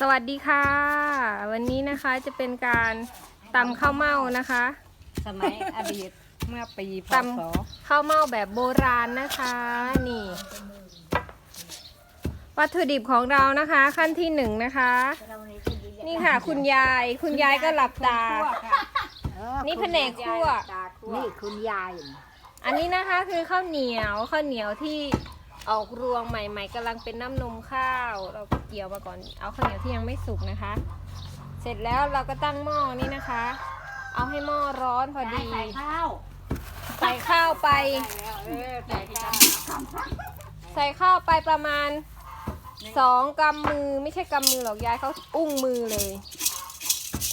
สวัสดีค่ะ วันนี้นะคะจะเป็นการตำข้าวเม่านะคะ สมัยอดีตเมื่อปีพตศำข้าวเม่าแบบโบราณนะคะ นี่ วัตถุดิบของเรานะคะ ขั้นที่หนึ่งนะคะ นี่ค่ะ คุณยายคุณยายก็หลับตานี่แผนกคั่วนี่คุณยาย อันนี้นะคะคือข้าวเหนียวข้าวเหนียวที่ ออกรวงใหม่ ๆกำลังเป็นน้ำนมข้าว เราก็เกี่ยวมาก่อน เอาข้าวเหนียวที่ยังไม่สุกนะคะ เสร็จแล้วเราก็ตั้งหม้อนี่นะคะ เอาให้หม้อร้อนพอดีใส่ข้าวใส่ข้าวไปเออใส่ข้าวใส่ข้าวไปประมาณสองกำมือไม่ใช่กำมือหรอกยายเขาอุ้งมือเลย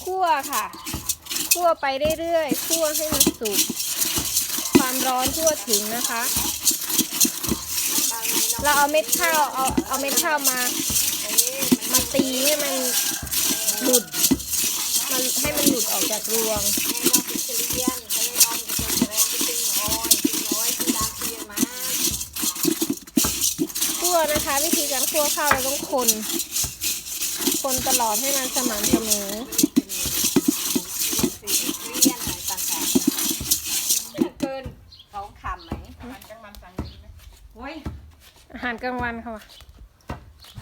คั่วค่ะคั่วไปเรื่อยๆคั่วให้มันสุกความร้อนทั่วถึงนะคะ เราเอาเม็ดข้าวเอาเอาเม็ดข้าวมา มาตีให้มันหลุดมันให้มันหลุดออกจากรวงคั่วนะคะ วิธีการคั่วข้าวเราต้องคน คนตลอดให้มันสม่ำเสมอ เกินสองคำไหมโอ้ย อาหารกลางวันค่ะ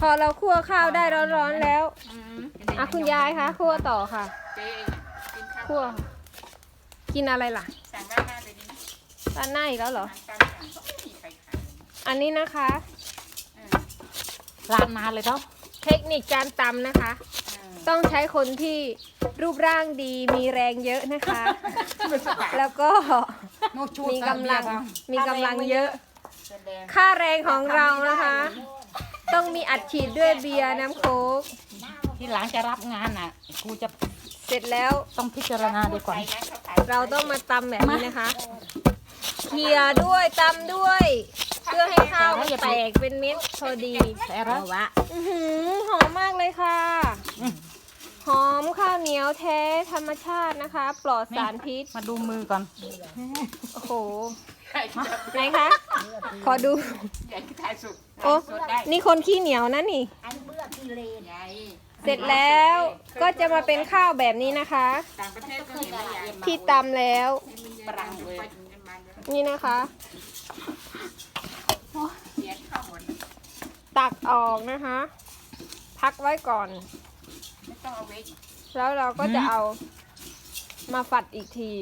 พอเราคั่วข้าวได้ร้อนๆแล้วอะคุณยายคะคั่วต่อค่ะเจ๊กินข้าวคั่วค่ะกินอะไรล่ะสั่งด้านหน้าเลยดีไหมร้านหน้าอีกแล้วเหรอ ตามสั่งก็ไม่มีใครขายอันนี้นะคะ ร้านมาเลยเนาะเทคนิคการตำนะคะ ต้องใช้คนที่รูปร่างดีมีแรงเยอะนะคะ แล้วก็มีกำลังมีกำลังเยอะแสดง ค่าแรงของเรานะคะ ต้องมีอัดฉีดด้วยเบียร์น้ำโค้กที่หลังจะรับงานอะกูจะเสร็จแล้วต้องพิจารณาดีกว่าไปนะเขาขายเราต้องมาตำแบบนี้นะคะเคี่ยด้วยตำด้วย เพื่อให้ข้าวมันแตกเป็นเม็ดพอดีแต่เราวะอื้อหือหอมมากเลยค่ะ หอมข้าวเหนี ยวแท้ธรรมชาตินะคะ ปลอดสารพิษ มาดูมือก่อน โอ้โหใครจะไหนคะ ขอดูใหญ่ที่ขายสุกโอ้สดได้นี่คนขี้เหนียวนะนี่ใหญ่เสร็จแล้วก็จะมาเป็นข้าวแบบนี้นะคะ ต่างประเทศก็เห็นใหญ่ที่ตำแล้ว ปรังเลยมาเลยนี่นะคะเสียข้าวหมดตักออกนะคะ พักไว้ก่อน ไม่ต้องเอาไว้ แล้วเราก็จะเอามาฝัดอีกที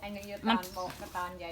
ไอ้เนื้อตอนบอกกับตอนใหญ่